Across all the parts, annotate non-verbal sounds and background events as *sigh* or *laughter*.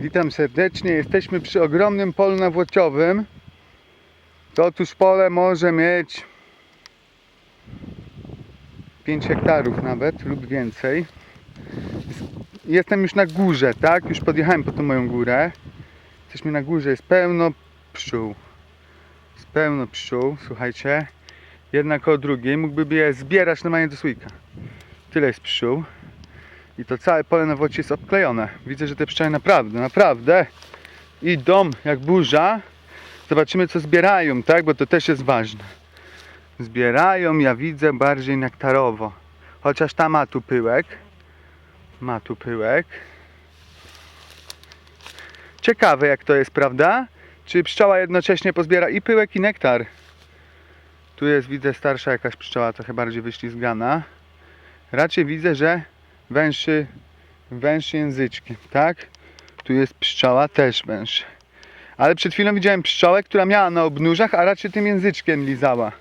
Witam serdecznie. Jesteśmy przy ogromnym polu nawłociowym. To otóż pole może mieć 5 hektarów nawet lub więcej. Jestem już na górze, tak? Już podjechałem po tą moją górę. Jesteśmy na górze, jest pełno pszczół. Jest pełno pszczół, słuchajcie. Jedna koło drugiej. Mógłby je zbierać normalnie do słoika. Tyle jest pszczół. I to całe pole na wocie jest obklejone. Widzę, że te pszczoły naprawdę, naprawdę idą jak burza. Zobaczymy co zbierają, tak? Bo to też jest ważne. Zbierają, ja widzę, bardziej nektarowo. Chociaż ta ma tu pyłek. Ma tu pyłek. Ciekawe jak to jest, prawda? Czy pszczoła jednocześnie pozbiera i pyłek i nektar? Tu jest, widzę, starsza jakaś pszczoła, trochę bardziej wyślizgana. Raczej widzę, że węszy, węszy języczkiem, tak? Tu jest pszczoła, też węż. Ale przed chwilą widziałem pszczołę, która miała na obnóżach, a raczej tym języczkiem lizała.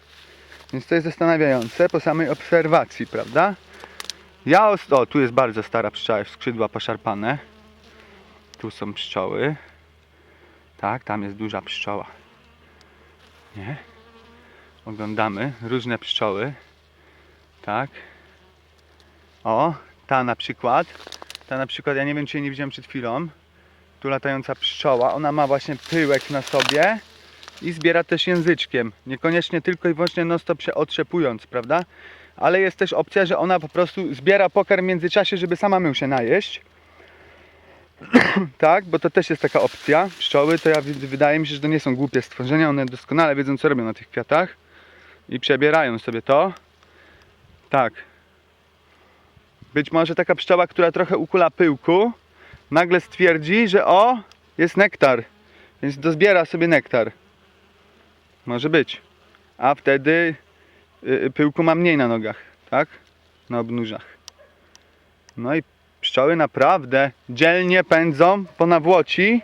Więc to jest zastanawiające po samej obserwacji, prawda? Ja, o, tu jest bardzo stara pszczoła, skrzydła poszarpane. Tu są pszczoły. Tak, tam jest duża pszczoła. Nie? Oglądamy różne pszczoły. Tak. O, ta na przykład. Ta na przykład, ja nie wiem czy jej nie widziałem przed chwilą. Tu latająca pszczoła. Ona ma właśnie pyłek na sobie i zbiera też języczkiem. Niekoniecznie tylko i wyłącznie non stop się otrzepując, prawda? Ale jest też opcja, że ona po prostu zbiera pokarm w międzyczasie, żeby sama miał się najeść. *clears throat* tak, bo to też jest taka opcja. Pszczoły to ja wydaje mi się, że to nie są głupie stworzenia. One doskonale wiedzą co robią na tych kwiatach. I przebierają sobie to. Tak, być może taka pszczoła, która trochę ukula pyłku, nagle stwierdzi, że o, jest nektar, więc dozbiera sobie nektar. Może być. A wtedy y, y, pyłku ma mniej na nogach, tak? Na obnóżach. No i pszczoły naprawdę dzielnie pędzą po nawłoci.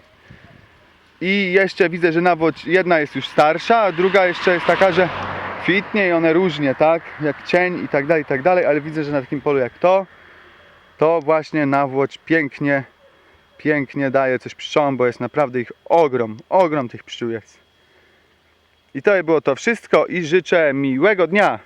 I jeszcze widzę, że nawłoć jedna jest już starsza, a druga jeszcze jest taka, że kwitnie i one różnie, tak? Jak cień i tak dalej, i tak dalej, ale widzę, że na takim polu jak to, to właśnie nawłoć pięknie, pięknie daje coś pszczołom, bo jest naprawdę ich ogrom, ogrom tych pszczół jest. I to było to wszystko i życzę miłego dnia.